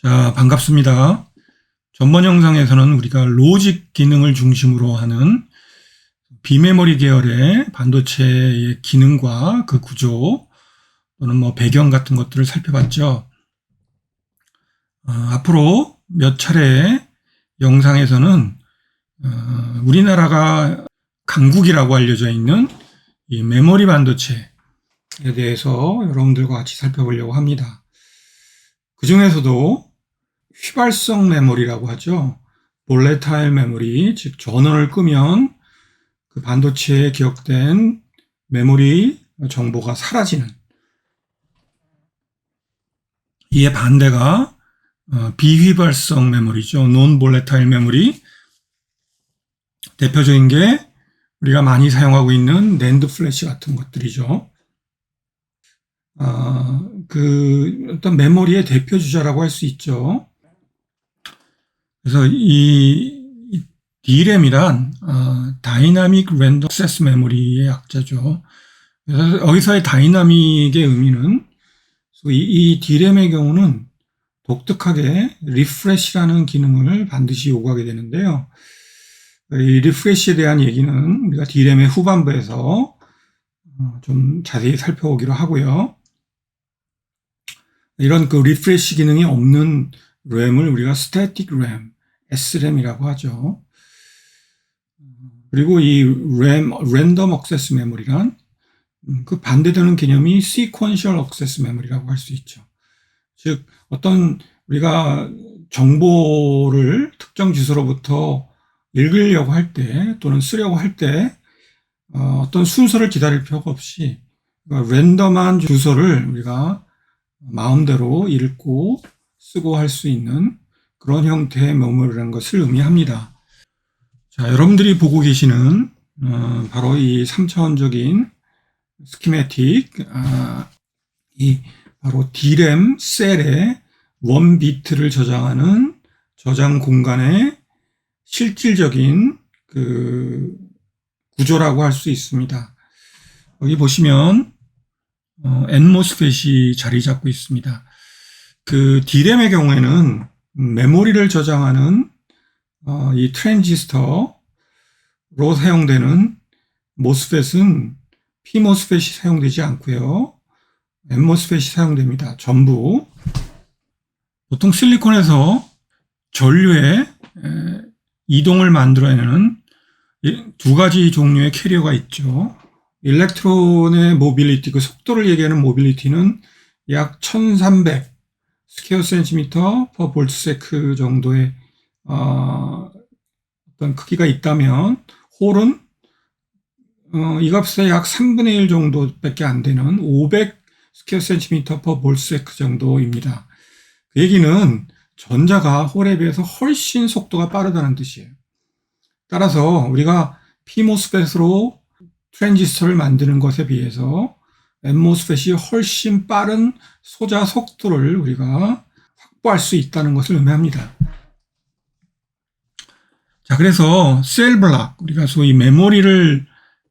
자, 반갑습니다. 전번 영상에서는 우리가 로직 기능을 중심으로 하는 비메모리 계열의 반도체의 기능과 그 구조 또는 뭐 배경 같은 것들을 살펴봤죠. 어, 앞으로 몇 차례 영상에서는 어, 우리나라가 강국이라고 알려져 있는 이 메모리 반도체 에 대해서 여러분들과 같이 살펴보려고 합니다. 그 중에서도 휘발성 메모리라고 하죠. 볼레타일 메모리, 즉 전원을 끄면 그 반도체에 기억된 메모리 정보가 사라지는 이에 반대가 어, 비휘발성 메모리죠. 논 볼레타일 메모리. 대표적인 게 우리가 많이 사용하고 있는 랜드 플래시 같은 것들이죠. 아, 그 어떤 메모리의 대표 주자라고 할 수 있죠. 그래서 이, 이 DRAM이란 어, 다이나믹 랜덤 액세스 메모리의 약자죠. 그래서 여기서의 다이나믹의 의미는 이, 이 DRAM의 경우는 독특하게 리프레시라는 기능을 반드시 요구하게 되는데요. 이 리프레시에 대한 얘기는 우리가 DRAM의 후반부에서 어, 좀 자세히 살펴보기로 하고요. 이런 그 리프레시 기능이 없는 램을 우리가 스태틱 램, SRAM이라고 하죠. 그리고 이 램, 랜덤 액세스 메모리란 음, 그 반대되는 개념이 sequential access memory라고 할 수 있죠. 즉 어떤 우리가 정보를 특정 주소로부터 읽으려고 할 때 또는 쓰려고 할 때 어, 어떤 순서를 기다릴 필요가 없이 그러니까 랜덤한 주소를 우리가 마음대로 읽고 쓰고 할 수 있는 그런 형태의 메모리라는 것을 의미합니다. 자, 여러분들이 보고 계시는 어, 바로 이 3차원적인 스키매틱, 아, 이 바로 D램 셀에 원 비트를 저장하는 저장 공간의 실질적인 그 구조라고 할 수 있습니다. 여기 보시면 어, 엔모스펫이 자리 잡고 있습니다. 그 D램의 경우에는 메모리를 저장하는 어, 이 트랜지스터로 사용되는 모스펫은 P모스펫이 사용되지 않고요. N모스펫이 사용됩니다. 전부 보통 실리콘에서 전류의 이동을 만들어내는 두 가지 종류의 캐리어가 있죠. 일렉트론의 모빌리티, 그 속도를 얘기하는 모빌리티는 약 1300 스퀘어 센티미터 퍼 볼트 세크 정도의 어, 어떤 크기가 있다면 홀은 어, 이 값의 약 3분의 1 정도밖에 안 되는 500 스퀘어 센티미터 퍼 볼트 세크 정도입니다. 그 얘기는 전자가 홀에 비해서 훨씬 속도가 빠르다는 뜻이에요. 따라서 우리가 P모스펫으로 트랜지스터를 만드는 것에 비해서 N모스펫이 훨씬 빠른 소자 속도를 우리가 확보할 수 있다는 것을 의미합니다. 자, 그래서 셀 블락, 우리가 소위 메모리를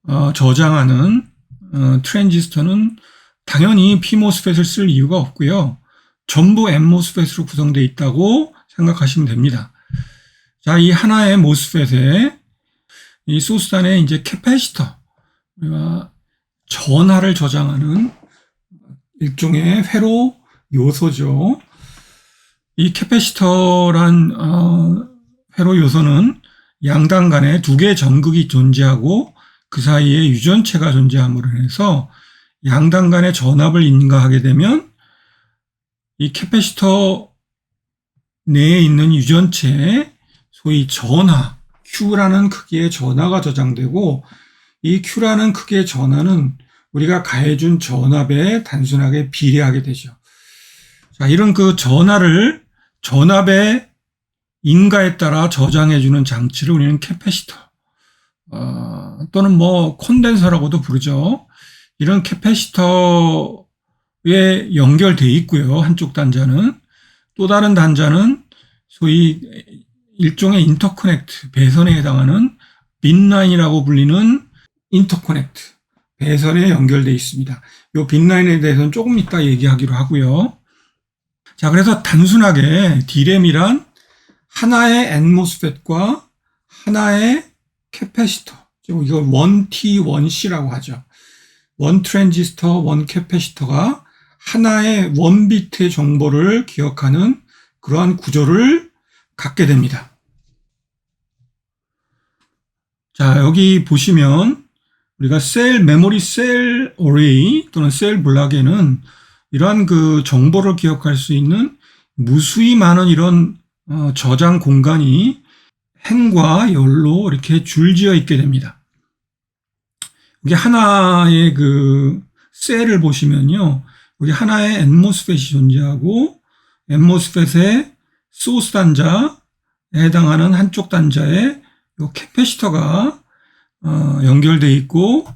어, 저장하는 어, 트랜지스터는 당연히 P모스펫을 쓸 이유가 없고요. 전부 N모스펫으로 구성되어 있다고 생각하시면 됩니다. 자, 이 하나의 모스펫에 이 소스 안에 이제 캐패시터, 우리가 전하를 저장하는 일종의 회로 요소죠. 이 캐패시터란 어, 회로 요소는 양당 간에 두 개의 전극이 존재하고 그 사이에 유전체가 존재함으로 인해서 양당 간의 전압을 인가하게 되면 이 캐패시터 내에 있는 유전체에 소위 전하, Q라는 크기의 전하가 저장되고 이 Q라는 크기의 전하는 우리가 가해준 전압에 단순하게 비례하게 되죠. 자, 이런 그 전하를 전압의 인가에 따라 저장해주는 장치를 우리는 캐패시터, 어, 또는 뭐 콘덴서라고도 부르죠. 이런 캐패시터에 연결돼 있고요. 한쪽 단자는 또 다른 단자는 소위 일종의 인터커넥트 배선에 해당하는 빈라인이라고 불리는 인터커넥트 배선에 연결되어 있습니다. 이 빈라인에 대해서는 조금 이따 얘기하기로 하고요. 자, 그래서 단순하게 D램이란 하나의 N모스펫과 하나의 캐패시터, 이거 1T, 1C라고 하죠. 원 트랜지스터, 원 캐패시터가 하나의 원 비트의 정보를 기억하는 그러한 구조를 갖게 됩니다. 자, 여기 보시면 우리가 셀, 메모리 셀 어레이 또는 셀 블락에는 이러한 그 정보를 기억할 수 있는 무수히 많은 이런 어, 저장 공간이 행과 열로 이렇게 줄지어 있게 됩니다. 여기 하나의 그 셀을 보시면요. 여기 하나의 엔모스펫이 존재하고 엔모스펫의 소스 단자에 해당하는 한쪽 단자에 요 캐패시터가 어, 연결돼 있고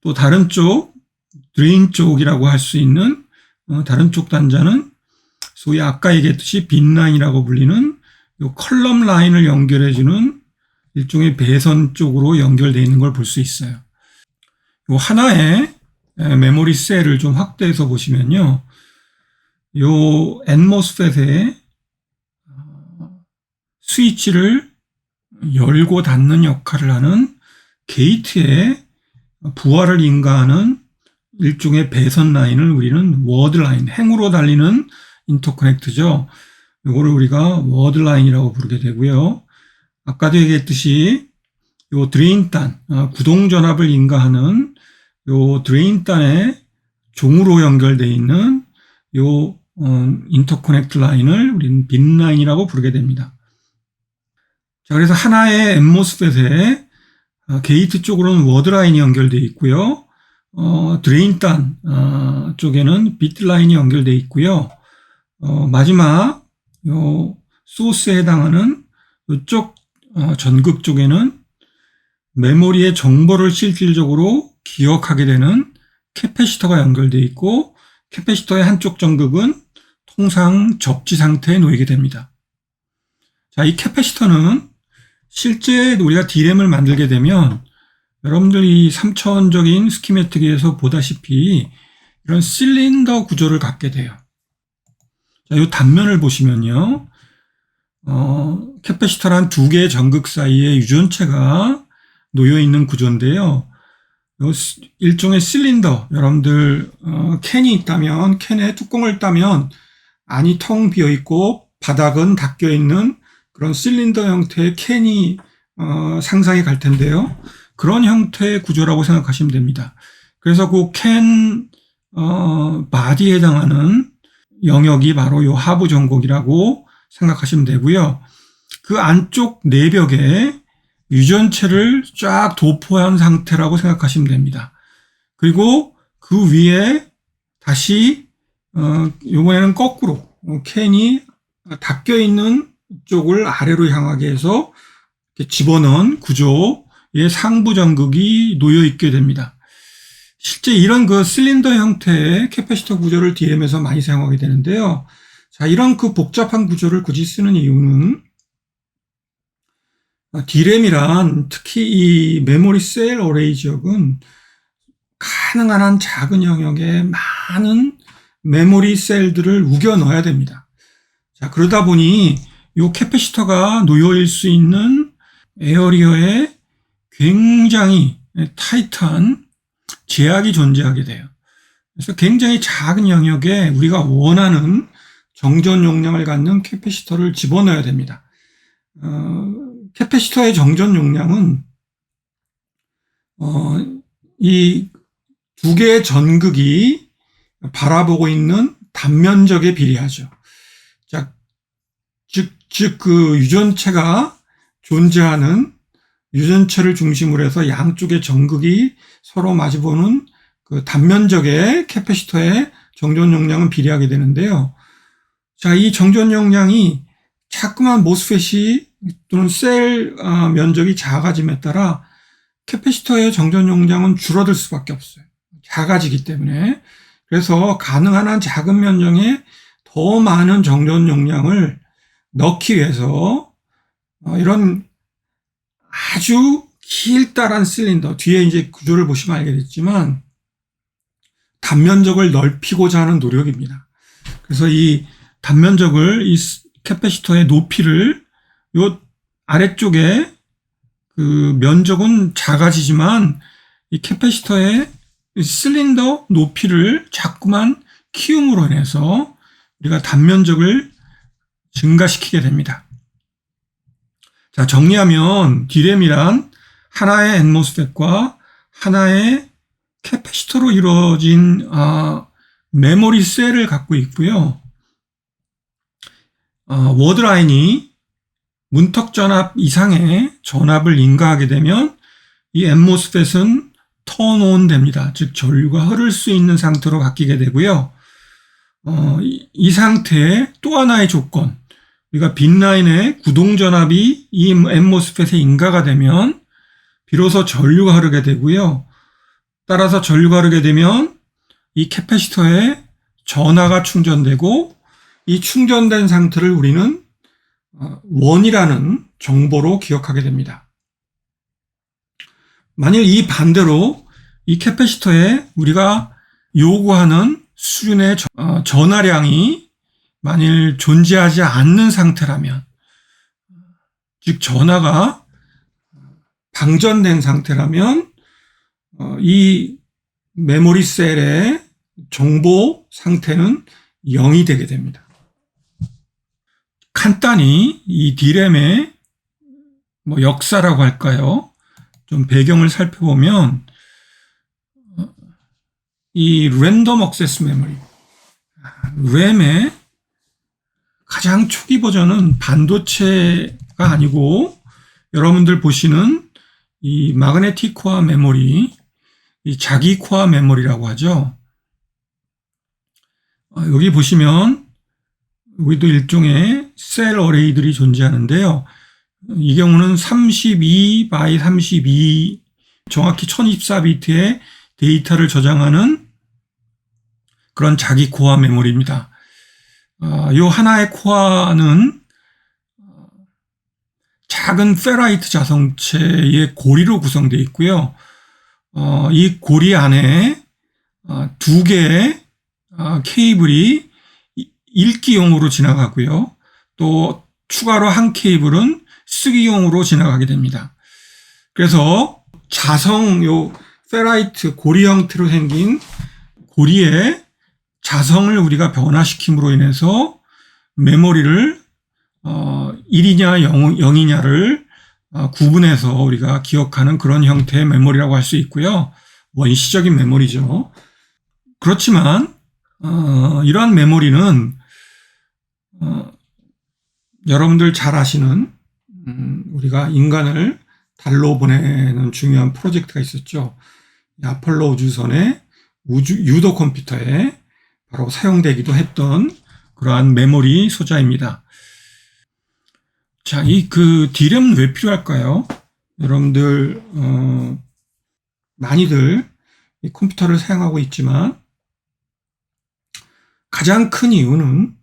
또 다른 쪽 드레인 쪽이라고 할 수 있는 어, 다른 쪽 단자는 소위 아까 얘기했듯이 빈 라인이라고 불리는 요 컬럼 라인을 연결해 주는 일종의 배선 쪽으로 연결되어 있는 걸 볼 수 있어요. 요 하나의 메모리 셀을 좀 확대해서 보시면요. 요 엔모스펫의 어, 스위치를 열고 닫는 역할을 하는 게이트에 부하를 인가하는 일종의 배선 라인을 우리는 워드 라인, 행으로 달리는 인터커넥트죠. 이거를 우리가 워드 라인이라고 부르게 되고요. 아까도 얘기했듯이 요 드레인단, 아, 구동 전압을 인가하는 요 드레인단에 종으로 연결되어 있는 요 어, 인터커넥트 라인을 우리는 빈 라인이라고 부르게 됩니다. 자, 그래서 하나의 엠모스펫에 어, 게이트 쪽으로는 워드 라인이 연결되어 있고요. 어, 드레인단 어, 쪽에는 비트 라인이 연결되어 있고요. 어, 마지막 요 소스에 해당하는 이쪽 어, 전극 쪽에는 메모리의 정보를 실질적으로 기억하게 되는 캐패시터가 연결되어 있고 캐패시터의 한쪽 전극은 통상 접지 상태에 놓이게 됩니다. 자, 이 캐패시터는 실제 우리가 D램을 만들게 되면 여러분들 이 3차원적인 스키매틱에서 보다시피 이런 실린더 구조를 갖게 돼요. 자, 이 단면을 보시면요. 어, 캐패시터란 두 개의 전극 사이에 유전체가 놓여 있는 구조인데요. 일종의 실린더, 여러분들 어, 캔이 있다면 캔에 뚜껑을 따면 안이 텅 비어 있고 바닥은 닫혀 있는 그런 실린더 형태의 캔이 어, 상상이 갈 텐데요. 그런 형태의 구조라고 생각하시면 됩니다. 그래서 그캔 어, 바디에 해당하는 영역이 바로 요 하부 전곡이라고 생각하시면 되고요. 그 안쪽 내벽에 유전체를 쫙 도포한 상태라고 생각하시면 됩니다. 그리고 그 위에 다시 어, 이번에는 거꾸로 어, 캔이 닦여 있는 쪽을 아래로 향하게 해서 집어넣은 구조의 상부 전극이 놓여 있게 됩니다. 실제 이런 그 실린더 형태의 캐패시터 구조를 DM에서 많이 사용하게 되는데요. 자, 이런 그 복잡한 구조를 굳이 쓰는 이유는 D램이란 특히 이 메모리 셀 어레이 지역은 가능한 한 작은 영역에 많은 메모리 셀들을 우겨 넣어야 됩니다. 자, 그러다 보니 이 캐패시터가 놓여일 수 있는 에어리어에 굉장히 타이트한 제약이 존재하게 돼요. 그래서 굉장히 작은 영역에 우리가 원하는 정전 용량을 갖는 캐패시터를 집어넣어야 됩니다. 어, 캐패시터의 정전 용량은 어, 이 두 개의 전극이 바라보고 있는 단면적에 비례하죠. 자, 즉, 즉, 그 유전체가 존재하는 유전체를 중심으로 해서 양쪽의 전극이 서로 마주보는 그 단면적의 캐패시터의 정전 용량은 비례하게 되는데요. 자, 이 정전 용량이 자꾸만 모스펫이 또는 셀 어, 면적이 작아짐에 따라 캐패시터의 정전 용량은 줄어들 수밖에 없어요. 작아지기 때문에. 그래서 가능한 한 작은 면적에 더 많은 정전 용량을 넣기 위해서 어, 이런 아주 길다란 실린더 뒤에 이제 구조를 보시면 알게 됐지만 단면적을 넓히고자 하는 노력입니다. 그래서 이 단면적을 이 스- 캐패시터의 높이를 요 아래쪽에 그 면적은 작아지지만 이 캐패시터의 이 실린더 높이를 자꾸만 키움으로 인해서 우리가 단면적을 증가시키게 됩니다. 자, 정리하면 디램이란 하나의 앰모스팻과 하나의 캐패시터로 이루어진 아, 메모리 셀을 갖고 있고요. 어, 워드라인이 문턱 전압 이상의 전압을 인가하게 되면 이 앰모스팻은 턴온 됩니다. 즉 전류가 흐를 수 있는 상태로 바뀌게 되고요. 어, 이, 이 상태의 또 하나의 조건, 우리가 빈라인의 구동 전압이 이 앰모스팻에 인가가 되면 비로소 전류가 흐르게 되고요. 따라서 전류가 흐르게 되면 이 캐패시터에 전하가 충전되고 이 충전된 상태를 우리는 어, 원이라는 정보로 기억하게 됩니다. 만일 이 반대로 이 캐패시터에 우리가 요구하는 수준의 저- 어, 전하량이 만일 존재하지 않는 상태라면, 즉 전하가 방전된 상태라면 어, 이 메모리 셀의 정보 상태는 0이 되게 됩니다. 간단히 이 디램의 뭐 역사라고 할까요? 좀 배경을 살펴보면 어, 이 랜덤 억세스 메모리 램의 가장 초기 버전은 반도체가 아니고 여러분들 보시는 이 마그네틱 코어 메모리 이 자기 코어 메모리라고 하죠. 어, 여기 보시면 여기도 일종의 셀 어레이들이 존재하는데요. 이 경우는 32 by 32 정확히 1024비트의 데이터를 저장하는 그런 자기 코어 메모리입니다. 아, 요 하나의 코어는 어, 작은 페라이트 자성체의 고리로 구성되어 있고요. 어, 이 고리 안에 어, 두 개의 어, 케이블이 이- 읽기용으로 지나가고요. 또 추가로 한 케이블은 쓰기용으로 지나가게 됩니다. 그래서 자성 요 페라이트 고리 형태로 생긴 고리의 자성을 우리가 변화시킴으로 인해서 메모리를 어 1이냐 0, 0이냐를 어, 구분해서 우리가 기억하는 그런 형태의 메모리라고 할 수 있고요. 원시적인 메모리죠. 그렇지만 어, 이러한 메모리는 어, 여러분들 잘 아시는 음, 우리가 인간을 달로 보내는 중요한 프로젝트가 있었죠. 이 아폴로 우주선의 우주 유도 컴퓨터에 바로 사용되기도 했던 그러한 메모리 소자입니다. 자, 이그 디램은 왜 필요할까요? 여러분들 어, 많이들 이 컴퓨터를 사용하고 있지만 가장 큰 이유는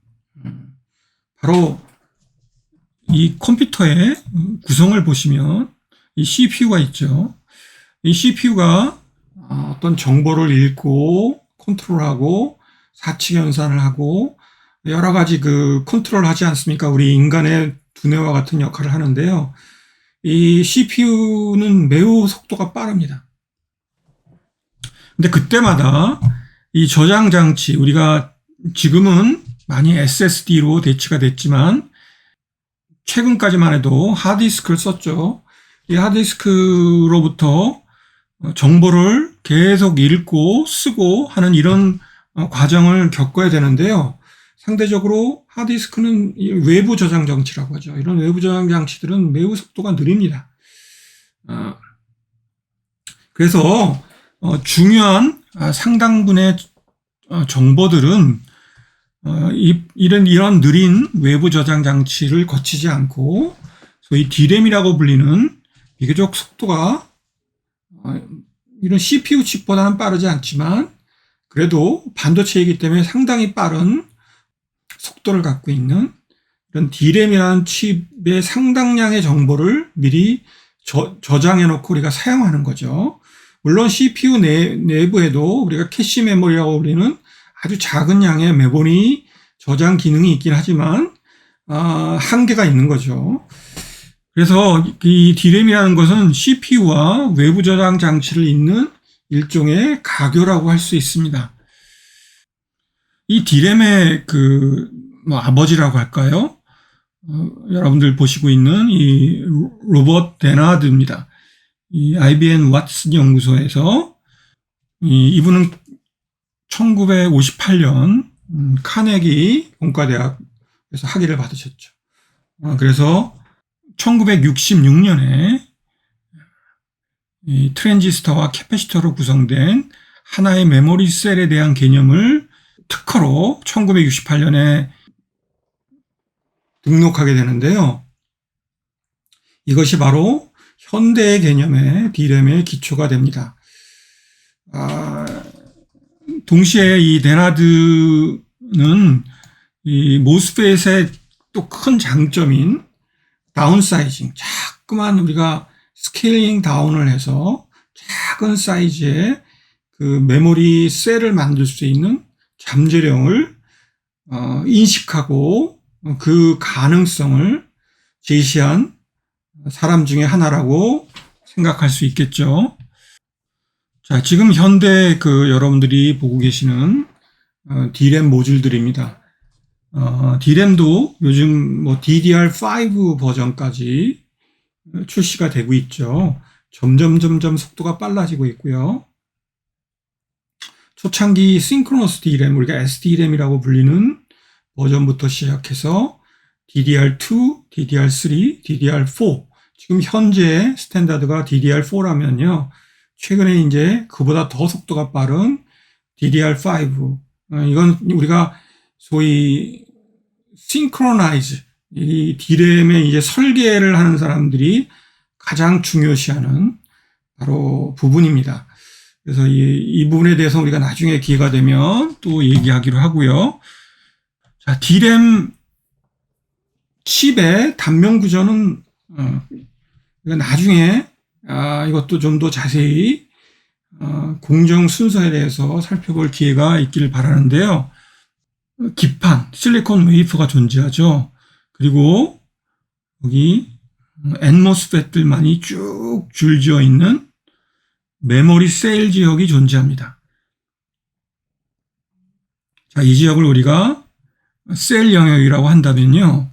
음, 바로 이 컴퓨터의 구성을 보시면 이 CPU가 있죠. 이 CPU가 어떤 정보를 읽고 컨트롤하고 사칙 연산을 하고 여러 가지 그 컨트롤 하지 않습니까? 우리 인간의 두뇌와 같은 역할을 하는데요. 이 CPU는 매우 속도가 빠릅니다. 근데 그때마다 이 저장 장치 우리가 지금은 많이 SSD로 대치가 됐지만 최근까지만 해도 하드디스크를 썼죠. 이 하드디스크로부터 정보를 계속 읽고 쓰고 하는 이런 어, 과정을 겪어야 되는데요. 상대적으로 하드디스크는 이 외부 저장 장치라고 하죠. 이런 외부 저장 장치들은 매우 속도가 느립니다. 어, 그래서 어, 중요한 아, 상당분의 어, 정보들은 어, 이, 이런, 이런 느린 외부 저장 장치를 거치지 않고, 소위 D램이라고 불리는 비교적 속도가, 어, 이런 CPU 칩보다는 빠르지 않지만, 그래도 반도체이기 때문에 상당히 빠른 속도를 갖고 있는 이런 D램이라는 칩의 상당량의 정보를 미리 저, 저장해 놓고 우리가 사용하는 거죠. 물론 CPU 내, 내부에도 우리가 캐시 메모리라고 우리는 아주 작은 양의 메모리 저장 기능이 있긴 하지만 아, 한계가 있는 거죠. 그래서 이 D램이라는 것은 CPU와 외부 저장 장치를 잇는 일종의 가교라고 할 수 있습니다. 이 D램의 그, 뭐, 아버지라고 할까요? 어, 여러분들 보시고 있는 이 로버트 데나드입니다. 이 IBM 왓슨 연구소에서 이, 이분은 1958년 음, 카네기 공과대학에서 학위를 받으셨죠. 어, 그래서 1966년에 이 트랜지스터와 캐패시터로 구성된 하나의 메모리 셀에 대한 개념을 특허로 1968년에 등록하게 되는데요. 이것이 바로 현대의 개념의 D램의 기초가 됩니다. 아, 동시에 이 데나드는 이 모스펫의 또 큰 장점인 다운사이징, 자꾸만 우리가 스케일링 다운을 해서 작은 사이즈의 그 메모리 셀을 만들 수 있는 잠재령을 어, 인식하고 그 가능성을 제시한 사람 중에 하나라고 생각할 수 있겠죠. 자, 지금 현대 그 여러분들이 보고 계시는 어, D램 모듈들입니다. 어, D램도 요즘 뭐 DDR5 버전까지 출시가 되고 있죠. 점점 점점 속도가 빨라지고 있고요. 초창기 싱크로너스 D램, 우리가 SD램이라고 불리는 버전부터 시작해서 DDR2, DDR3, DDR4. 지금 현재 스탠다드가 DDR4라면요. 최근에 이제 그보다 더 속도가 빠른 DDR5. 어, 이건 우리가 소위 싱크로나이즈, 이 D램의 이제 설계를 하는 사람들이 가장 중요시하는 바로 부분입니다. 그래서 이, 이 부분에 대해서 우리가 나중에 기회가 되면 또 얘기하기로 하고요. 자, D램 칩의 단면 구조는 어, 나중에 아, 이것도 좀 더 자세히 어, 공정 순서에 대해서 살펴볼 기회가 있기를 바라는데요. 기판, 실리콘 웨이프가 존재하죠. 그리고 여기 엔모스펫들만이 쭉 줄지어 있는 메모리 셀 지역이 존재합니다. 자, 이 지역을 우리가 셀 영역이라고 한다면요.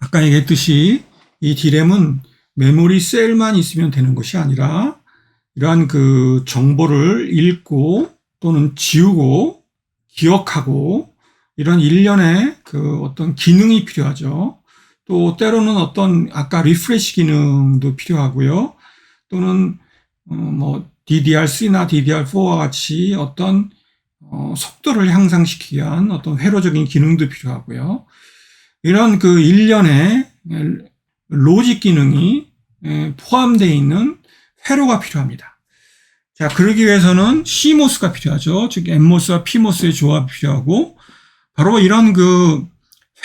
아까 얘기했듯이 이 D램은 메모리 셀만 있으면 되는 것이 아니라 이러한 그 정보를 읽고 또는 지우고 기억하고 이런 일련의 그 어떤 기능이 필요하죠. 또 때로는 어떤 아까 리프레시 기능도 필요하고요. 또는 어뭐 DDR3나 DDR4와 같이 어떤 어 속도를 향상시키기 위한 어떤 회로적인 기능도 필요하고요. 이런 그 일련의 로직 기능이 포함되어 있는 회로가 필요합니다. 자, 그러기 위해서는 CMOS가 필요하죠. 즉, NMOS와 PMOS의 조합이 필요하고, 바로 이런 그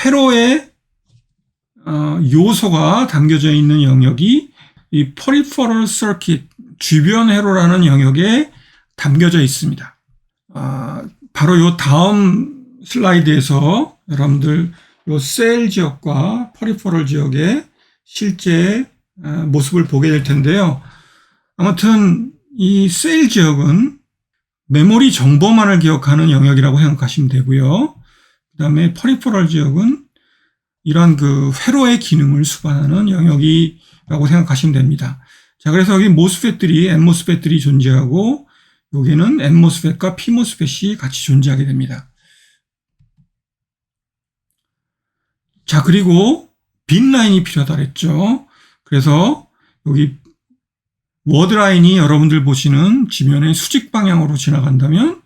회로의 어, 요소가 담겨져 있는 영역이 이 Peripheral Circuit, 주변 회로라는 영역에 담겨져 있습니다. 아, 바로 요 다음 슬라이드에서 여러분들 요 셀 지역과 퍼리퍼럴 지역의 실제 어, 모습을 보게 될 텐데요. 아무튼 이 셀 지역은 메모리 정보만을 기억하는 영역이라고 생각하시면 되고요. 그 다음에 퍼리퍼럴 지역은 이러한 그 회로의 기능을 수반하는 영역이라고 생각하시면 됩니다. 자, 그래서 여기 모스펫들이, N모스펫들이 존재하고, 여기는 N모스펫과 P모스펫이 같이 존재하게 됩니다. 자, 그리고 빈 라인이 필요하다 그랬죠. 그래서 여기 워드 라인이 여러분들 보시는 지면의 수직 방향으로 지나간다면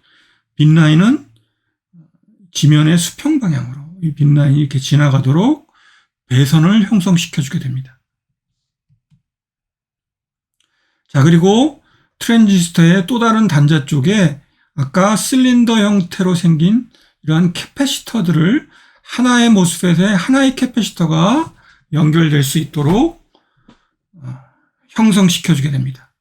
빈 라인은 지면의 수평 방향으로 이빈 라인이 이렇게 지나가도록 배선을 형성시켜 주게 됩니다. 자, 그리고 트랜지스터의 또 다른 단자 쪽에 아까 실린더 형태로 생긴 이러한 캐패시터들을 하나의 모스펫에 하나의 캐패시터가 연결될 수 있도록 어, 형성시켜 주게 됩니다.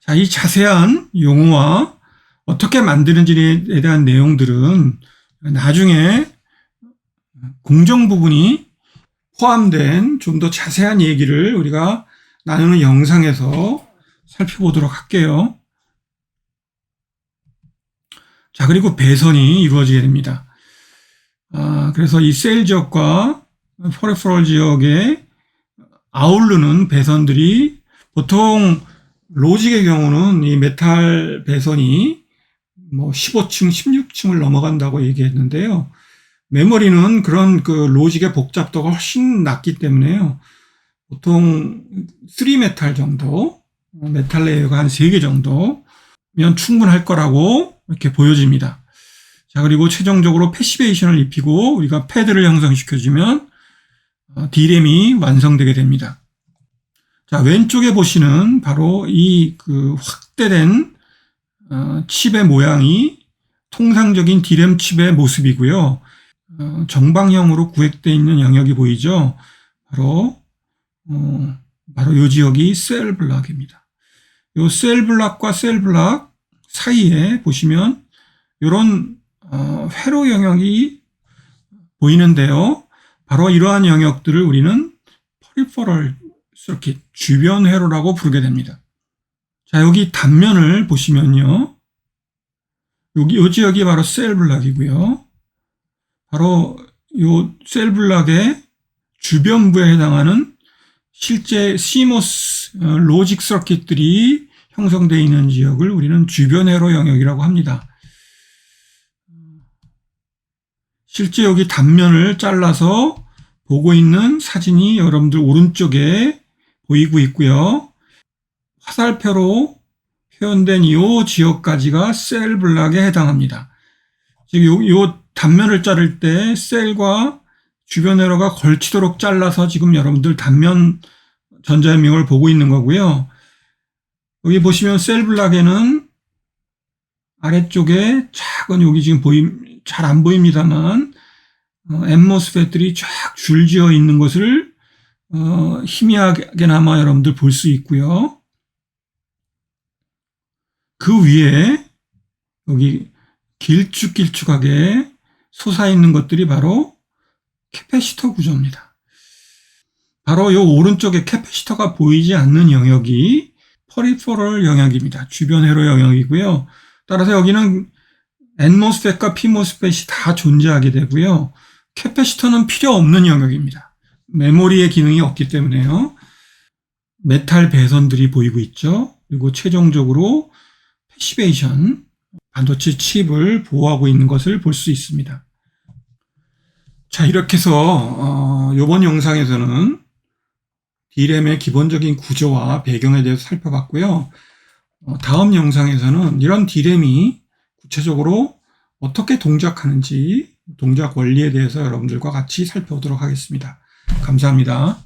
자, 이 자세한 용어와 어떻게 만드는지에 대한 내용들은 나중에 공정 부분이 포함된 좀 더 자세한 얘기를 우리가 나누는 영상에서 살펴보도록 할게요. 자, 그리고 배선이 이루어지게 됩니다. 아, 그래서 이 셀 지역과 포레프럴 지역에 아우르는 배선들이 보통 로직의 경우는 이 메탈 배선이 뭐 15층, 16층을 넘어간다고 얘기했는데요. 메모리는 그런 그 로직의 복잡도가 훨씬 낮기 때문에요. 보통 3메탈 정도, 메탈 레이어가 한 3개 정도면 충분할 거라고 이렇게 보여집니다. 자, 그리고 최종적으로 패시베이션을 입히고 우리가 패드를 형성시켜주면 어, D램이 완성되게 됩니다. 자, 왼쪽에 보시는 바로 이 그 확대된 어, 칩의 모양이 통상적인 D램 칩의 모습이고요. 어, 정방형으로 구획되어 있는 영역이 보이죠? 바로 어, 바로 이 지역이 셀 블락입니다. 이셀 블락과 셀 블락 사이에 보시면 이런 어, 회로 영역이 보이는데요. 바로 이러한 영역들을 우리는 퍼리퍼럴 서킷 주변 회로라고 부르게 됩니다. 자, 여기 단면을 보시면요. 여기 이 지역이 바로 셀 블락이고요. 바로 이셀 블락의 주변부에 해당하는 실제 CMOS 어, 로직 서킷들이 형성되어 있는 지역을 우리는 주변 회로 영역이라고 합니다. 실제 여기 단면을 잘라서 보고 있는 사진이 여러분들 오른쪽에 보이고 있고요. 화살표로 표현된 이 지역까지가 셀 블락에 해당합니다. 즉, 요, 요 단면을 자를 때 셀과 주변 회로가 걸치도록 잘라서 지금 여러분들 단면 전자현명을 보고 있는 거고요. 여기 보시면 셀 블락에는 아래쪽에 작은 여기 지금 보임 잘 안 보입니다만 어, 엠모스팻들이 쫙 줄지어 있는 것을 어, 희미하게나마 여러분들 볼 수 있고요. 그 위에 여기 길쭉길쭉하게 솟아 있는 것들이 바로 캐패시터 구조입니다. 바로 이 오른쪽에 캐패시터가 보이지 않는 영역이 퍼리퍼럴 영역입니다. 주변 회로 영역이고요. 따라서 여기는 N모스펫과 P모스펫이 다 존재하게 되고요. 캐패시터는 필요 없는 영역입니다. 메모리의 기능이 없기 때문에요. 메탈 배선들이 보이고 있죠. 그리고 최종적으로 패시베이션 반도체 칩을 보호하고 있는 것을 볼 수 있습니다. 자, 이렇게 해서 어, 이번 영상에서는 D램의 기본적인 구조와 배경에 대해서 살펴봤고요. 어, 다음 영상에서는 이런 D램이 구체적으로 어떻게 동작하는지 동작 원리에 대해서 여러분들과 같이 살펴보도록 하겠습니다. 감사합니다.